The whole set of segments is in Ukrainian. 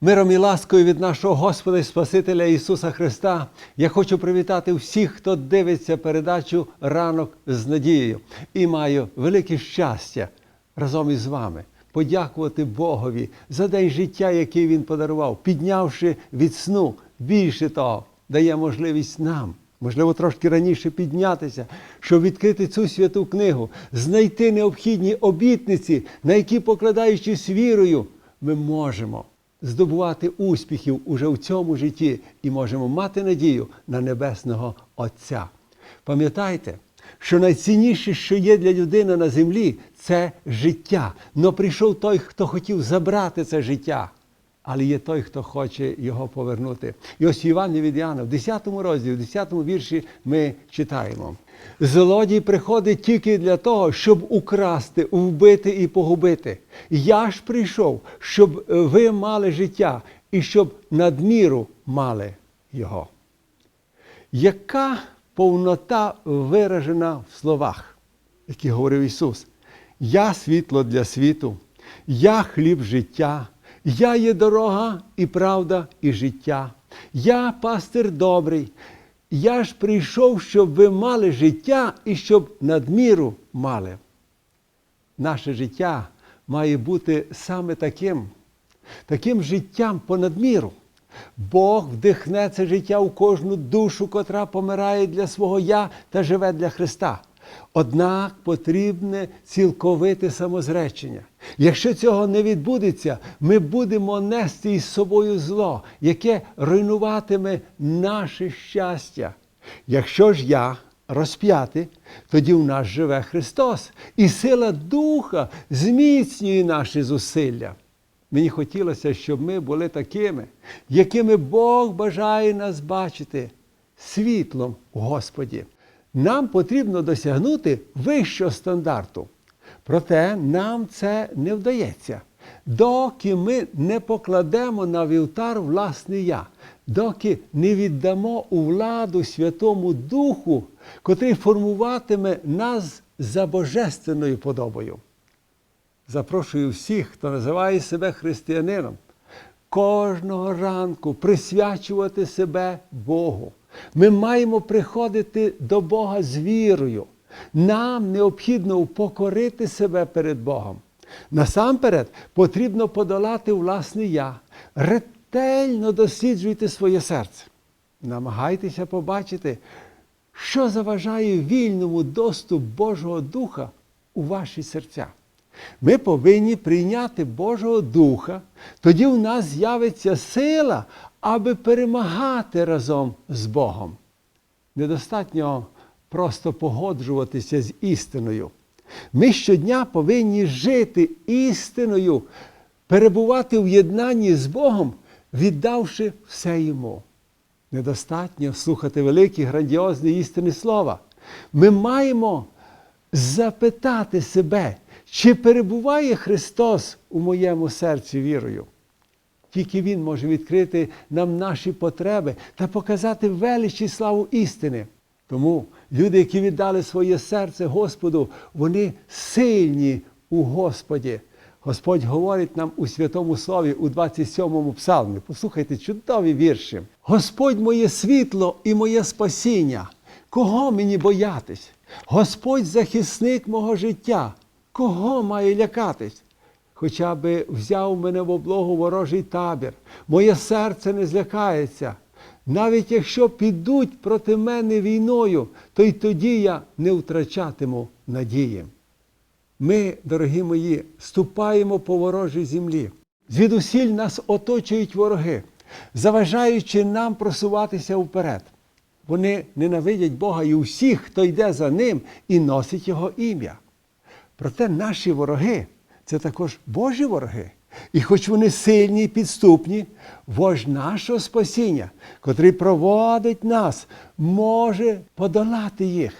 Миром і ласкою від нашого Господа і Спасителя Ісуса Христа я хочу привітати всіх, хто дивиться передачу ранок з надією і маю велике щастя разом із вами подякувати Богові за день життя, який Він подарував, піднявши від сну. Більше того, дає можливість нам, можливо, трошки раніше піднятися, щоб відкрити цю святу книгу, знайти необхідні обітниці, на які, покладаючись вірою, ми можемо здобувати успіхів уже в цьому житті і можемо мати надію на Небесного Отця. Пам'ятайте, що найцінніше, що є для людини на землі, це життя. Но прийшов той, хто хотів забрати це життя. Але є той, хто хоче його повернути. І ось Іван від в 10 розділі, в 10 вірші ми читаємо. Злодій приходить тільки для того, щоб украсти, вбити і погубити. Я ж прийшов, щоб ви мали життя і щоб надміру мали його. Яка повнота виражена в словах, які говорив Ісус? Я світло для світу, я хліб життя, я є дорога і правда, і життя. Я пастир добрий. Я ж прийшов, щоб ви мали життя і щоб надміру мали. Наше життя має бути саме таким, таким життям понад міру. Бог вдихне це життя у кожну душу, котра помирає для свого я та живе для Христа. Однак потрібне цілковите самозречення. Якщо цього не відбудеться, ми будемо нести із собою зло, яке руйнуватиме наше щастя. Якщо ж я розп'ятий, тоді в нас живе Христос, і сила Духа зміцнює наші зусилля. Мені хотілося, щоб ми були такими, якими Бог бажає нас бачити світлом у Господі. Нам потрібно досягнути вищого стандарту. Проте нам це не вдається, доки ми не покладемо на вівтар власне я, доки не віддамо у владу Святому Духу, котрий формуватиме нас за божественною подобою. Запрошую всіх, хто називає себе християнином, кожного ранку присвячувати себе Богу. Ми маємо приходити до Бога з вірою. Нам необхідно упокорити себе перед Богом. Насамперед потрібно подолати власне я. Ретельно досліджуйте своє серце. Намагайтеся побачити, що заважає вільному доступ Божого Духа у ваші серця. Ми повинні прийняти Божого Духа, тоді в нас з'явиться сила, аби перемагати разом з Богом. Недостатньо просто погоджуватися з істиною. Ми щодня повинні жити істиною, перебувати в єднанні з Богом, віддавши все йому. Недостатньо слухати великі грандіозні істини слова. Ми маємо запитати себе, чи перебуває Христос у моєму серці вірою. Тільки Він може відкрити нам наші потреби та показати велич і славу істини. Тому люди, які віддали своє серце Господу, вони сильні у Господі. Господь говорить нам у Святому Слові у 27-му псалмі. Послухайте чудові вірші. Господь моє світло і моє спасіння. Кого мені боятись? Господь захисник мого життя. Кого має лякатись? Хоча би взяв мене в облогу ворожий табір, моє серце не злякається. Навіть якщо підуть проти мене війною, то й тоді я не втрачатиму надії. Ми, дорогі мої, ступаємо по ворожій землі. Звідусіль нас оточують вороги, заважаючи нам просуватися вперед. Вони ненавидять Бога і усіх, хто йде за ним і носить Його ім'я. Проте наші вороги це також Божі вороги. І хоч вони сильні і підступні, вождь нашого спасіння, котрий проводить нас, може подолати їх.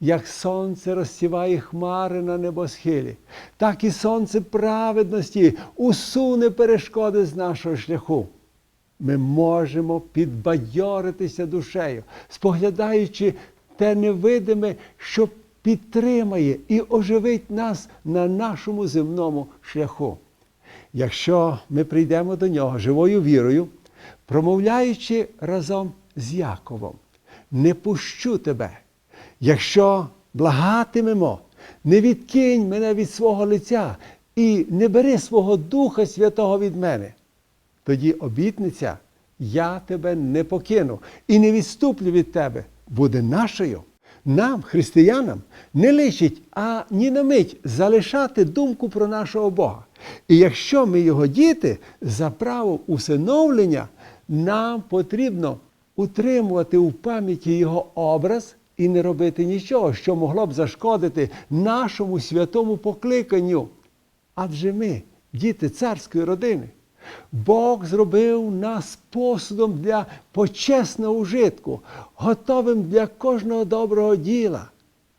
Як сонце розсіває хмари на небосхилі, так і сонце праведності усуне перешкоди з нашого шляху. Ми можемо підбадьоритися душею, споглядаючи те невидиме, що підтримає і оживить нас на нашому земному шляху. якщо ми прийдемо до нього живою вірою, промовляючи разом з Яковом, не пущу тебе, якщо благатимемо, не відкинь мене від свого лиця і не бери свого Духа Святого від мене. Тоді обітниця, я тебе не покину і не відступлю від тебе, буде нашою. Нам, християнам, не личить а ні на мить залишати думку про нашого Бога. І якщо ми його діти, за право усиновлення, нам потрібно утримувати у пам'яті його образ і не робити нічого, що могло б зашкодити нашому святому покликанню. Адже ми, діти царської родини, Бог зробив нас посудом для почесного ужитку, готовим для кожного доброго діла.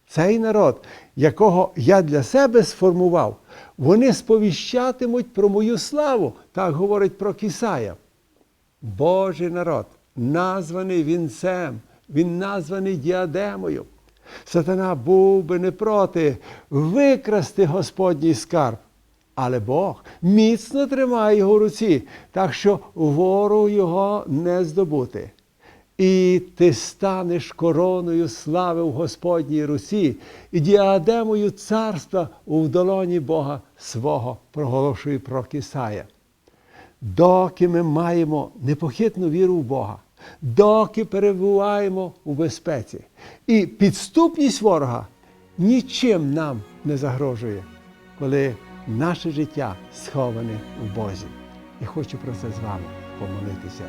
Цей народ, якого я для себе сформував, вони сповіщатимуть про мою славу, так говорить про Кисая. Божий народ, названий вінцем, він названий діадемою. Сатана був би не проти викрасти Господній скарб. Але Бог міцно тримає його в руці, так що ворогу його не здобути. І ти станеш короною слави в Господній Русі і діадемою царства у долоні Бога свого, проголошує про Кисая. Доки ми маємо непохитну віру в Бога, доки перебуваємо у безпеці, і підступність ворога нічим нам не загрожує, коли наше життя сховане в Бозі. І хочу про це з вами помолитися.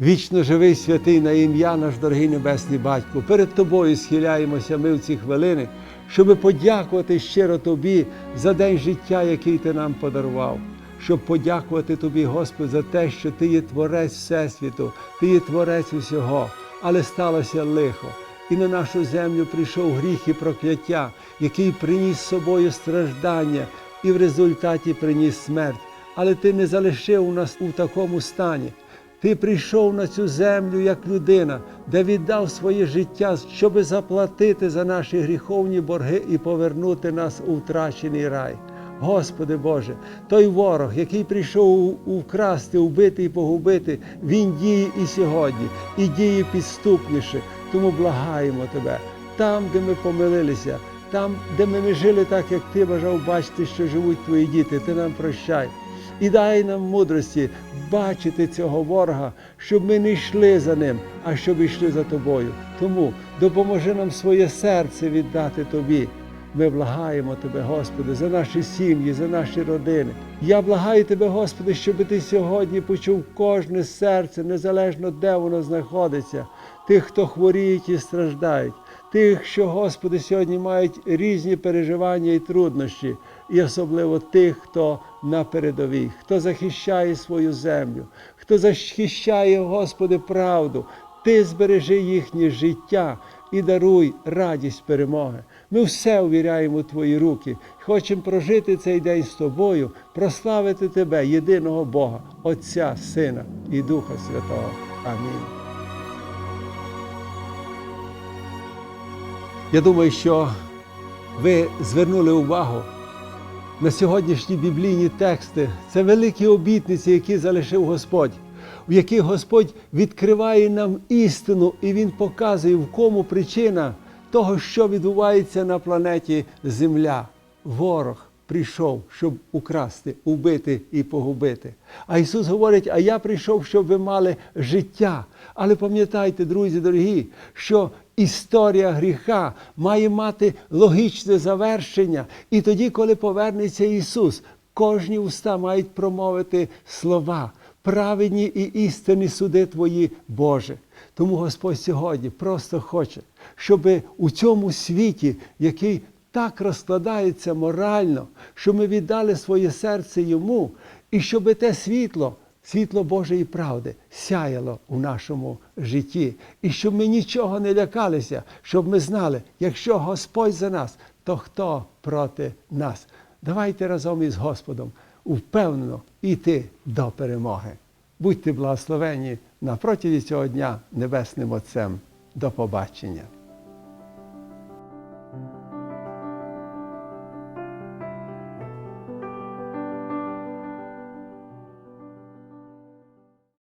Вічно живий святий на ім'я наш дорогий Небесний Батько. Перед Тобою схиляємося ми в ці хвилини, щоби подякувати щиро Тобі за день життя, який Ти нам подарував. Щоб подякувати Тобі, Господь, за те, що Ти є творець Всесвіту, Ти є творець усього, але сталося лихо. І на нашу землю прийшов гріх і прокляття, який приніс з собою страждання і в результаті приніс смерть. Але ти не залишив нас у такому стані. Ти прийшов на цю землю як людина, де віддав своє життя, щоб заплатити за наші гріховні борги і повернути нас у втрачений рай. Господи Боже, той ворог, який прийшов украсти, вбити і погубити, він діє і сьогодні, і діє підступніше. Тому благаємо Тебе, там, де ми помилилися, там, де ми не жили так, як Ти бажав бачити, що живуть Твої діти, Ти нам прощай. І дай нам мудрості бачити цього ворога, щоб ми не йшли за ним, а щоб йшли за тобою. Тому допоможи нам своє серце віддати Тобі. Ми благаємо Тебе, Господи, за наші сім'ї, за наші родини. Я благаю Тебе, Господи, щоб Ти сьогодні почув кожне серце, незалежно де воно знаходиться, тих, хто хворіють і страждають, тих, що, Господи, сьогодні мають різні переживання і труднощі, і особливо тих, хто на передовій, хто захищає свою землю, хто захищає, Господи, правду. Ти збережи їхнє життя і даруй радість перемоги. Ми все увіряємо у Твої руки. Хочемо прожити цей день з тобою, прославити Тебе, єдиного Бога, Отця, Сина і Духа Святого. Амінь. Я думаю, що ви звернули увагу на сьогоднішні біблійні тексти. Це великі обітниці, які залишив Господь, в яких Господь відкриває нам істину, і Він показує, в кому причина того, що відбувається на планеті Земля. Ворог прийшов, щоб украсти, убити і погубити. А Ісус говорить: а я прийшов, щоб ви мали життя. Але пам'ятайте, друзі дорогі, що історія гріха має мати логічне завершення. І тоді, коли повернеться Ісус, кожні уста мають промовити слова. Праведні і істинні суди Твої, Боже. Тому Господь сьогодні просто хоче, щоб у цьому світі, який так розкладається морально, щоб ми віддали своє серце йому, і щоб те світло, світло Божої правди, сяяло у нашому житті, і щоб ми нічого не лякалися, щоб ми знали, якщо Господь за нас, то хто проти нас? Давайте разом із Господом впевнено йти до перемоги. Будьте благословені на протязі цього дня Небесним Отцем. До побачення.